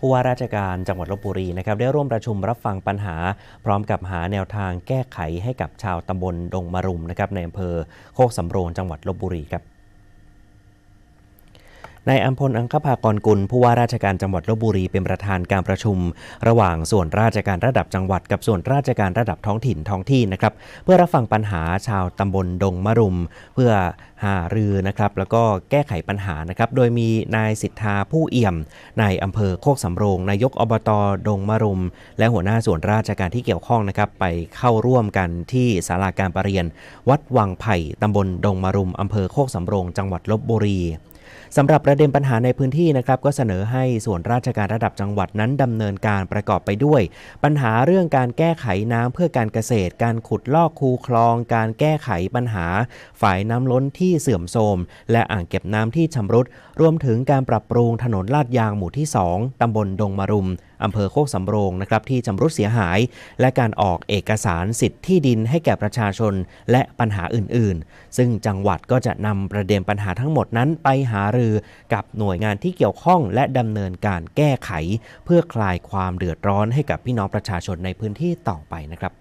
ผู้ว่าราชการจังหวัดลบบุรีนะครับได้ร่วมประชุมรับฟังปัญหา พร้อมกับหาแนวทางแก้ไขให้กับชาวตำบลดงมะรุมนะครับในอำเภอโคกสำโรงจังหวัดลบบุรีครับ นายอัมพลอังคภากรกุลผู้ว่าราชการจังหวัดลบบุรีเป็นประธานการประชุม ระหว่างส่วนราชการระดับจังหวัด กับส่วนราชการระดับท้องถิ่นท้องที่นะครับเพื่อรับฟังปัญหาชาวตำบลดงมะรุม เพื่อหารือนะครับแล้วก็แก้ไขปัญหานะครับโดยมีนายสิทธาผู้เอี่ยมนายอำเภอโคกสำโรงนายกอบตดงมะรุม และหัวหน้าส่วนราชการที่เกี่ยวข้องนะครับไปเข้าร่วมกันที่ศาลาการประเรียน วัดวังไผ่ตำบลดงมะรุมอำเภอโคกสำโรง จังหวัดลบบุรี สำหรับประเด็นปัญหาในพื้นที่นะครับก็เสนอให้ส่วนราชการระดับจังหวัดนั้นดำเนินการประกอบไปด้วย ปัญหาเรื่องการแก้ไขน้ำเพื่อการเกษตร การขุดลอกคูคลอง การแก้ไขปัญหาฝ่ายน้ำล้นที่เสื่อมโทรมและอ่างเก็บน้ำที่ชำรุด รวมถึงการปรับปรุงถนนลาดยางหมู่ที่ 2 ตำบลดงมารุมอำเภอโคกสำโรงนะครับที่ชำรุดเสียหาย และการออกเอกสารสิทธิ์ที่ดินให้แก่ประชาชนและปัญหาอื่น ๆ ซึ่งจังหวัดก็จะนำประเด็นปัญหาทั้งหมดนั้นไปหารือกับหน่วยงานที่เกี่ยวข้องและดำเนินการแก้ไข เพื่อคลายความเดือดร้อนให้กับพี่น้องประชาชนในพื้นที่ต่อไปนะครับ